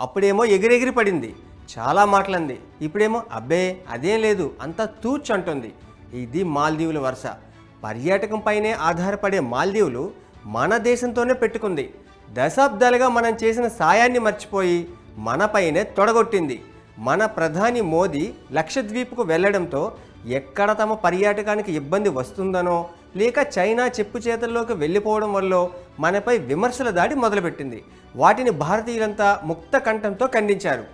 అప్పుడేమో ఎగిరెగిరి పడింది. చాలా మాటలంది. ఇప్పుడేమో అబ్బే అదేం లేదు అంతా తూచ్ అంటుంది. ఇది మాల్దీవుల వరుస. పర్యాటకంపైనే ఆధారపడే మాల్దీవులు మన దేశంతోనే పెట్టుకుంది. దశాబ్దాలుగా మనం చేసిన సాయాన్ని మర్చిపోయి మనపైనే తొడగొట్టింది. మన ప్రధాని మోదీ లక్షద్వీప్కు వెళ్ళడంతో ఎక్కడ తమ పర్యాటకానికి ఇబ్బంది వస్తుందనో లేక చైనా చెప్పు చేతల్లోకి వెళ్ళిపోవడం వల్ల మనపై విమర్శల దాడి మొదలుపెట్టింది. వాటిని భారతీయులంతా ముక్త కంఠంతో ఖండించారు.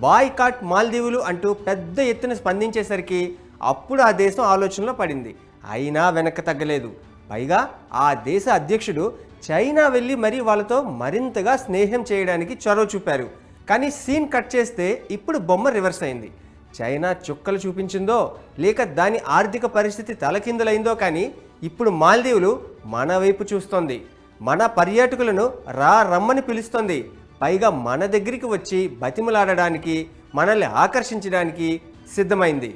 బాయ్కాట్ మాల్దీవులు అంటూ పెద్ద ఎత్తున స్పందించేసరికి అప్పుడు ఆ దేశం ఆలోచనలో పడింది. అయినా వెనక్కి తగ్గలేదు. పైగా ఆ దేశ అధ్యక్షుడు చైనా వెళ్ళి మరీ వాళ్ళతో మరింతగా స్నేహం చేయడానికి చొరవ చూపారు. కానీ సీన్ కట్ చేస్తే ఇప్పుడు బొమ్మ రివర్స్ అయింది. చైనా చుక్కలు చూపించిందో లేక దాని ఆర్థిక పరిస్థితి తలకిందులైందో కానీ ఇప్పుడు మాల్దీవులు మన వైపు చూస్తోంది. మన పర్యాటకులను రా రమ్మని పిలుస్తోంది. పైగా మన దగ్గరికి వచ్చి బతిమలాడడానికి మనల్ని ఆకర్షించడానికి సిద్ధమైంది.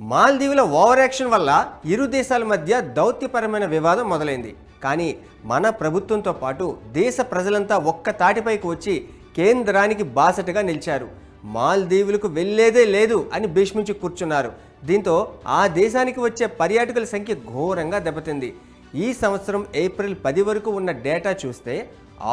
మాల్దీవుల ఓవర్ యాక్షన్ వల్ల ఇరు దేశాల మధ్య దౌత్యపరమైన వివాదం మొదలైంది. కానీ మన ప్రభుత్వంతో పాటు దేశ ప్రజలంతా ఒక్క తాటిపైకి వచ్చి కేంద్రానికి బాసటగా నిలిచారు. మాల్దీవులకు వెళ్ళేదే లేదు అని భీష్మించి కూర్చున్నారు. దీంతో ఆ దేశానికి వచ్చే పర్యాటకుల సంఖ్య ఘోరంగా దెబ్బతింది. ఈ సంవత్సరం ఏప్రిల్ పది వరకు ఉన్న డేటా చూస్తే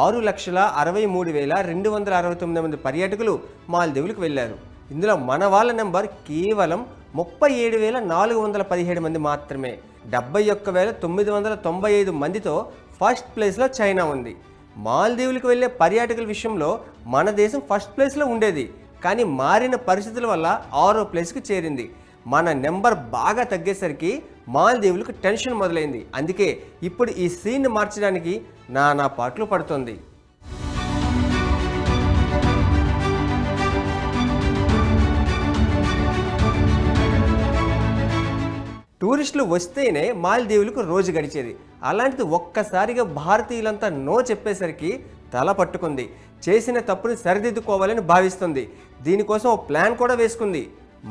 ఆరు లక్షల అరవై మూడు వేల రెండు వందల అరవై తొమ్మిది మంది పర్యాటకులు మాల్దీవులకు వెళ్ళారు. ఇందులో మన వాళ్ళ నెంబర్ కేవలం ముప్పై ఏడు వేల నాలుగు వందల పదిహేడు మంది మాత్రమే. డెబ్బై ఒక్క వేల తొమ్మిది వందల తొంభై ఐదు మందితో ఫస్ట్ ప్లేస్లో చైనా ఉంది. మాల్దీవులకు వెళ్ళే పర్యాటకుల విషయంలో మన దేశం ఫస్ట్ ప్లేస్లో ఉండేది. కానీ మారిన పరిస్థితుల వల్ల ఆరో ప్లేస్కి చేరింది. మన నెంబర్ బాగా తగ్గేసరికి మాల్దీవులకు టెన్షన్ మొదలైంది. అందుకే ఇప్పుడు ఈ సీన్ మార్చడానికి నానా పాటలు పడుతుంది. టూరిస్టులు వస్తేనే మాల్దీవులకు రోజు గడిచేది. అలాంటిది ఒక్కసారిగా భారతీయులంతా నో చెప్పేసరికి తల పట్టుకుంది. చేసిన తప్పుని సరిదిద్దుకోవాలని భావిస్తుంది. దీనికోసం ఓ ప్లాన్ కూడా వేసుకుంది.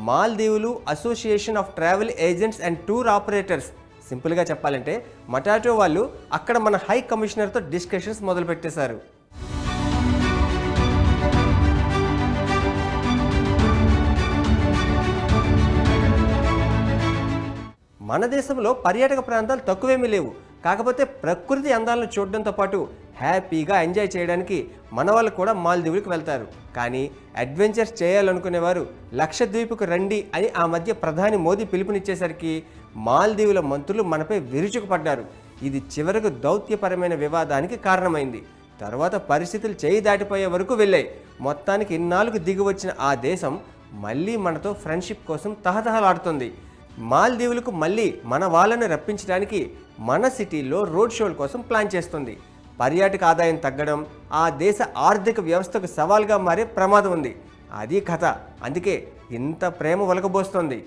మాల్దీవులు association of travel agents and tour operators. సింపుల్గా చెప్పాలంటే మటాటో వాళ్ళు అక్కడ మన హై కమిషనర్తో డిస్కషన్స్ మొదలుపెట్టేశారు. మన దేశంలో పర్యాటక ప్రాంతాలు తక్కువేమీ లేవు. కాకపోతే ప్రకృతి అందాలను చూడడంతో పాటు హ్యాపీగా ఎంజాయ్ చేయడానికి మన వాళ్ళు కూడా మాల్దీవులకు వెళ్తారు. కానీ అడ్వెంచర్స్ చేయాలనుకునేవారు లక్షద్వీప్కు రండి అని ఆ మధ్య ప్రధాని మోదీ పిలుపునిచ్చేసరికి మాల్దీవుల మంత్రులు మనపై విరుచుకుపడ్డారు. ఇది చివరకు దౌత్యపరమైన వివాదానికి కారణమైంది. తర్వాత పరిస్థితులు చేయి దాటిపోయే వరకు వెళ్ళాయి. మొత్తానికి ఇన్నాళ్ళకు దిగి వచ్చిన ఆ దేశం మళ్ళీ మనతో ఫ్రెండ్షిప్ కోసం తహతహలాడుతుంది. మాల్దీవులకు మళ్ళీ మన వాళ్ళను రప్పించడానికి మన సిటీలో రోడ్ షోల కోసం ప్లాన్ చేస్తుంది. పర్యాటక ఆదాయం తగ్గడం ఆ దేశ ఆర్థిక వ్యవస్థకు సవాల్గా మారే ప్రమాదం ఉంది. అది కథ. అందుకే ఇంత ప్రేమ ఒలకబోస్తోంది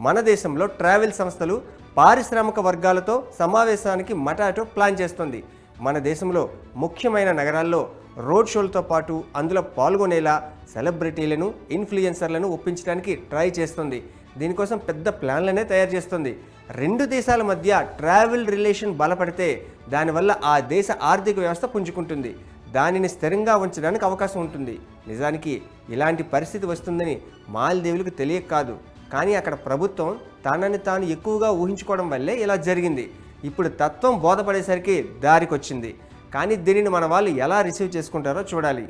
మన దేశంలో ట్రావెల్ సంస్థలు పారిశ్రామిక వర్గాలతో సమావేశానికి మటాటో ప్లాన్ చేస్తుంది. మన దేశంలో ముఖ్యమైన నగరాల్లో రోడ్ షోలతో పాటు అందులో పాల్గొనేలా సెలబ్రిటీలను ఇన్ఫ్లుయెన్సర్లను ఒప్పించడానికి ట్రై చేస్తుంది. దీనికోసం పెద్ద ప్లాన్లనే తయారు చేస్తుంది. రెండు దేశాల మధ్య ట్రావెల్ రిలేషన్ బలపడితే దానివల్ల ఆ దేశ ఆర్థిక వ్యవస్థ పుంజుకుంటుంది. దానిని స్థిరంగా ఉంచడానికి అవకాశం ఉంటుంది. నిజానికి ఇలాంటి పరిస్థితి వస్తుందని మాల్దీవులకు తెలియక కాదు. కానీ అక్కడ ప్రభుత్వం తనని తాను ఎక్కువగా ఊహించుకోవడం వల్లే ఇలా జరిగింది. ఇప్పుడు తత్వం బోధపడేసరికి దారికొచ్చింది. కానీ దీనిని మన వాళ్ళు ఎలా రిసీవ్ చేసుకుంటారో చూడాలి.